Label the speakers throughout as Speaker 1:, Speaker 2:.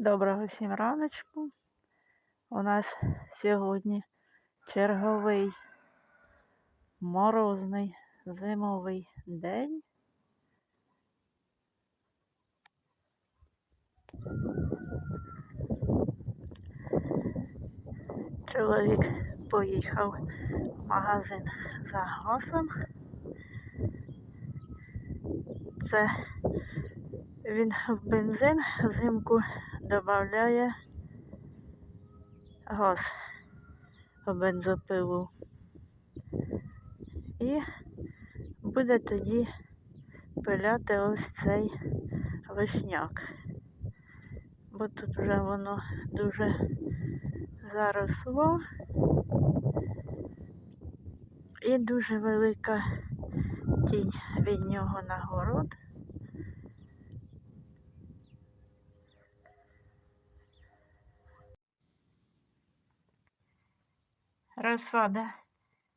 Speaker 1: Доброго всім раночку. У нас сьогодні черговий морозний зимовий день. Чоловік поїхав в магазин за газом. Це він в бензин взимку додає газ бензопилу. І буде тоді пиляти ось цей вишняк. Бо тут вже воно дуже заросло і дуже велика тінь від нього на город. Розсада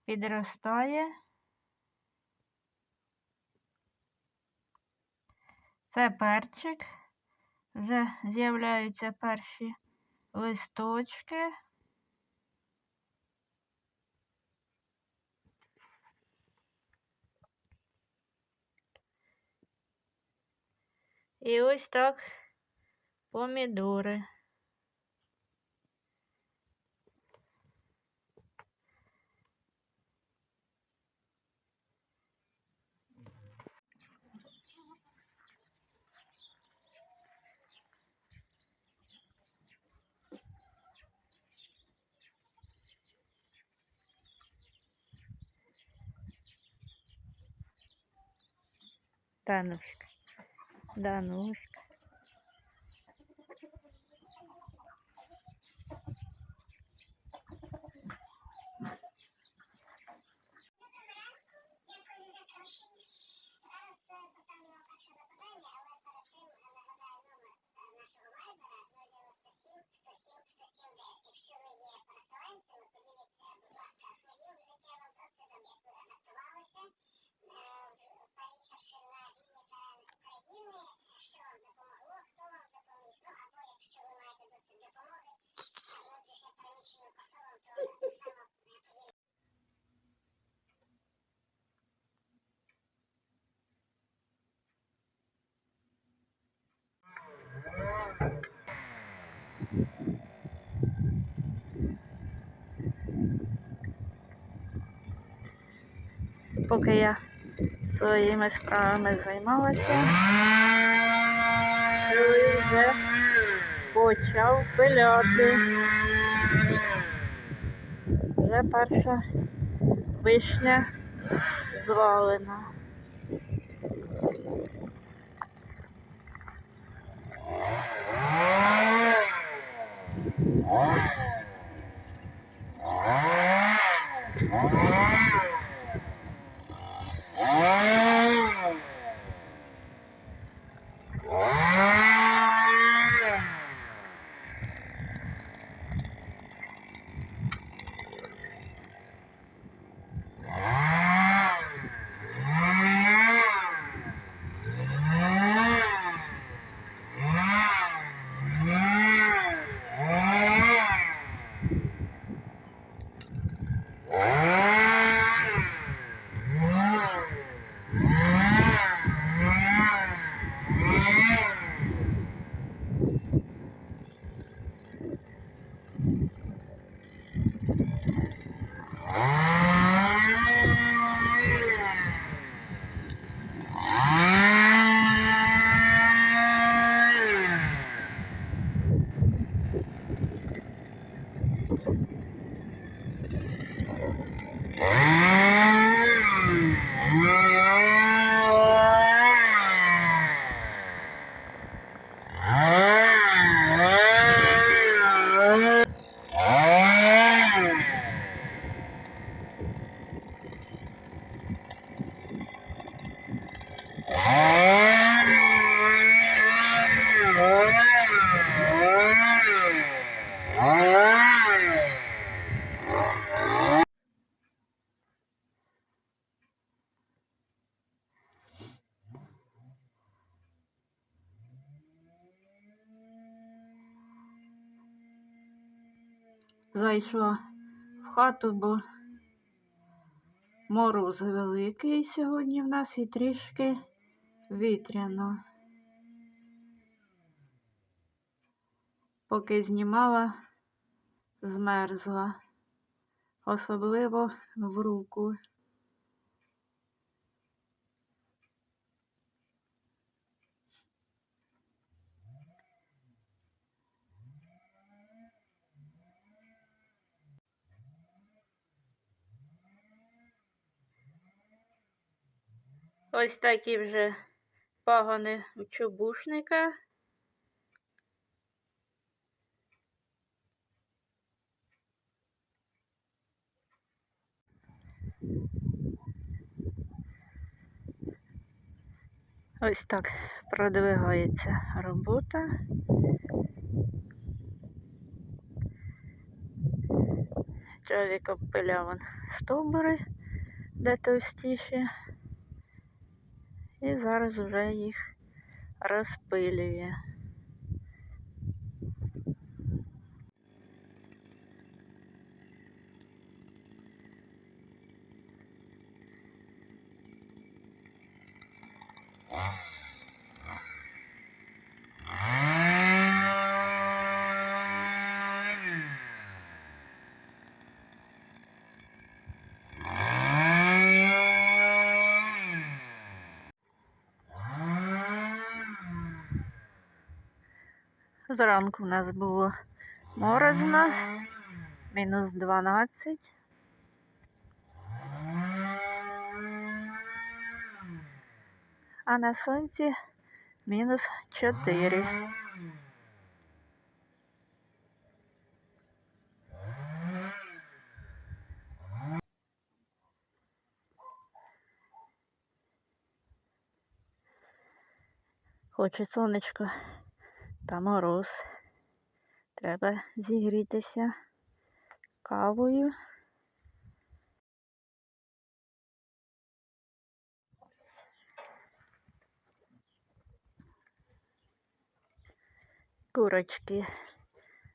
Speaker 1: підростає. Це перчик. Вже з'являються перші листочки. І ось так помідори. Данушка. Данушка. поки я своїми справами займалася, Юрій вже почав пиляти. Вже перша вишня звалена. Oh. Зайшла в хату, бо мороз великий сьогодні в нас і трішки вітряно. Поки знімала, змерзла, особливо в руку. Ось такі вже пагони чубушника. Ось так продвигається робота. Чоловік обпиляв стовбури, де товстіші. І зараз вже їх розпилює. Зранку в нас було морозно, мінус 12. А на сонці мінус 4. Хоче сонечко та мороз. Треба зігрітися кавою. Курочки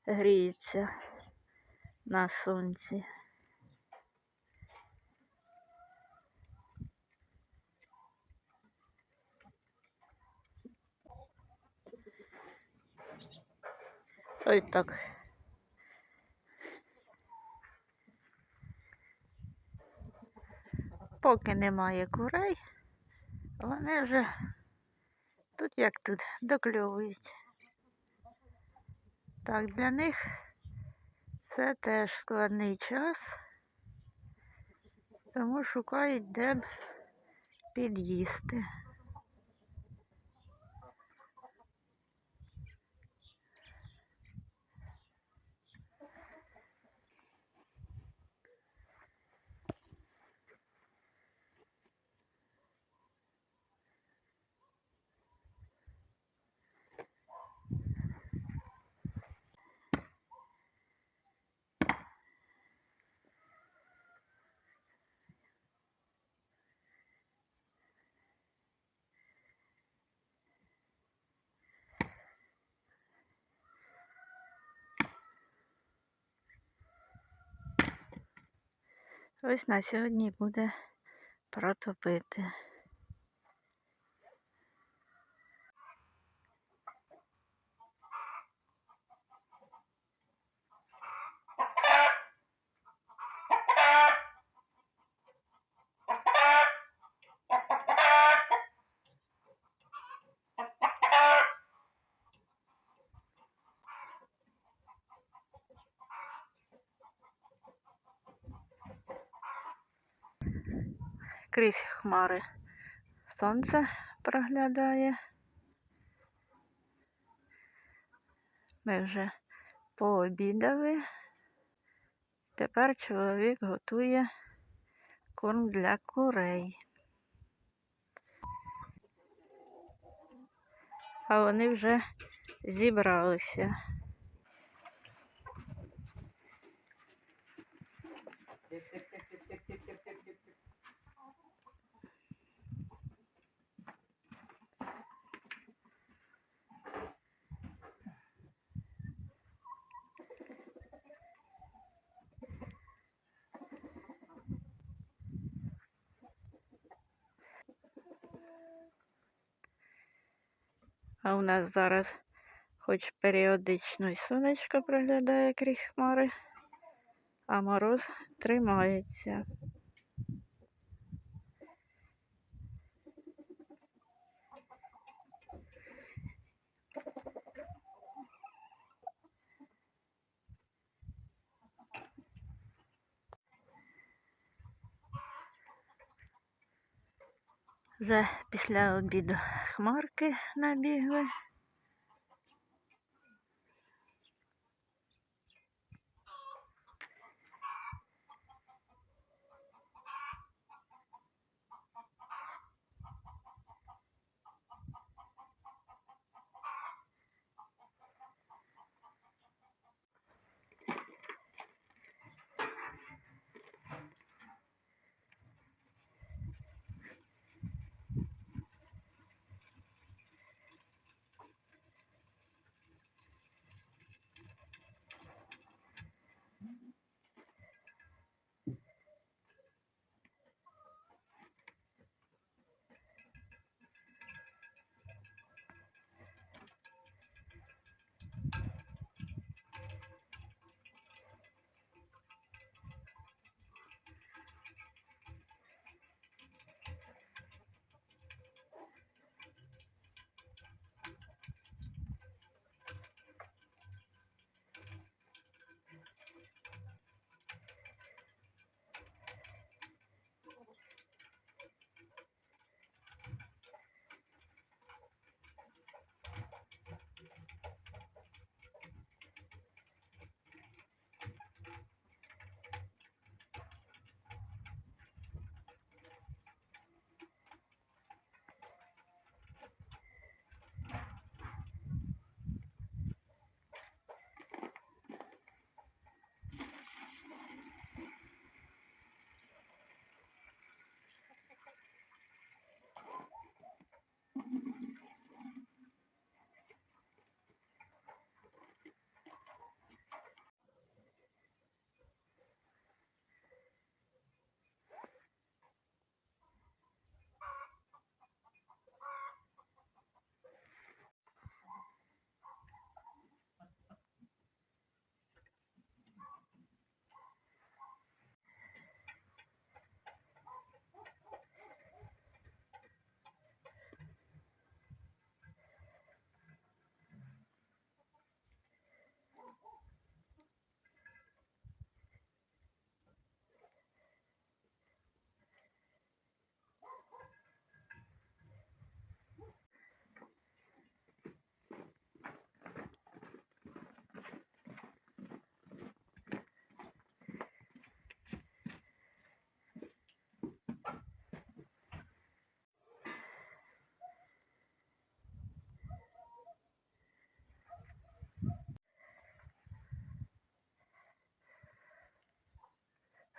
Speaker 1: гріються на сонці. Ось так. Поки немає курей, вони вже тут як тут докльовують. Так, для них це теж складний час, тому шукають де б під'їсти. Ось на сьогодні буде протопити. Крізь хмари сонце проглядає. Ми вже пообідали. Тепер чоловік готує корм для курей. А вони вже зібралися. А у нас зараз хоч періодично й сонечко проглядає крізь хмари, а мороз тримається. Вже після обіду хмарки набігли.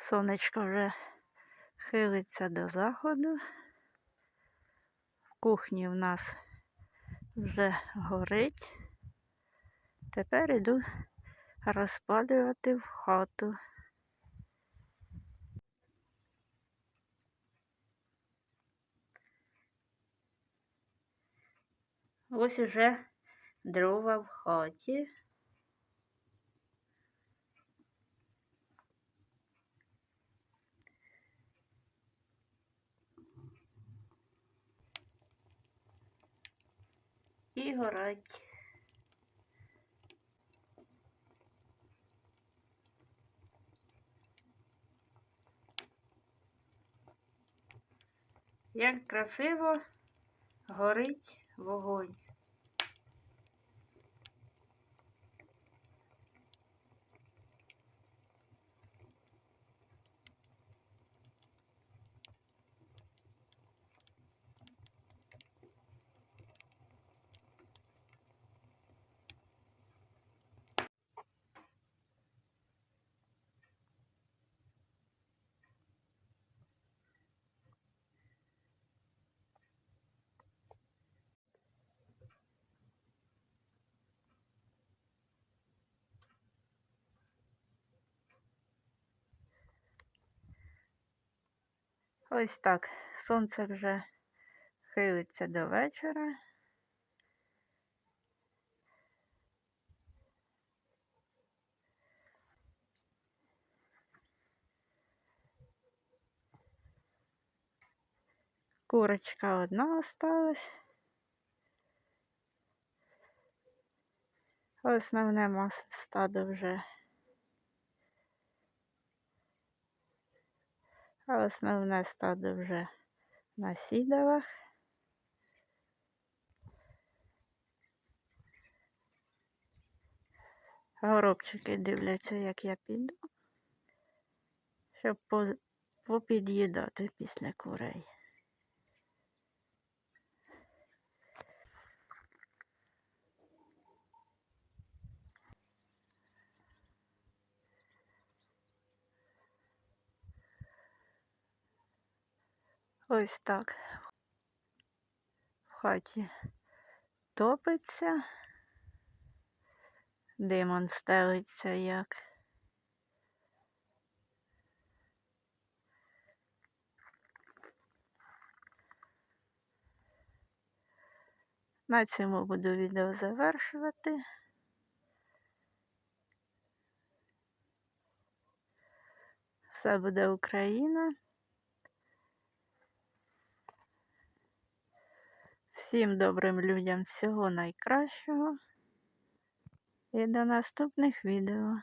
Speaker 1: Сонечко вже хилиться до заходу. В кухні в нас вже горить. Тепер іду розпалювати в хату. Ось уже дрова в хаті. І горать. Як красиво горить вогонь. Ось так. Сонце вже хилиться до вечора. Курочка одна осталась. Основне масло стадо вже. А основне стадо вже на сідалах. Горобчики дивляться, як я піду, щоб попід'їдати після курей. Ось так. В хаті топиться. Димон стелиться як. На цьому буду відео завершувати. Все буде Україна. Всім добрим людям всього найкращого. І до наступних відео.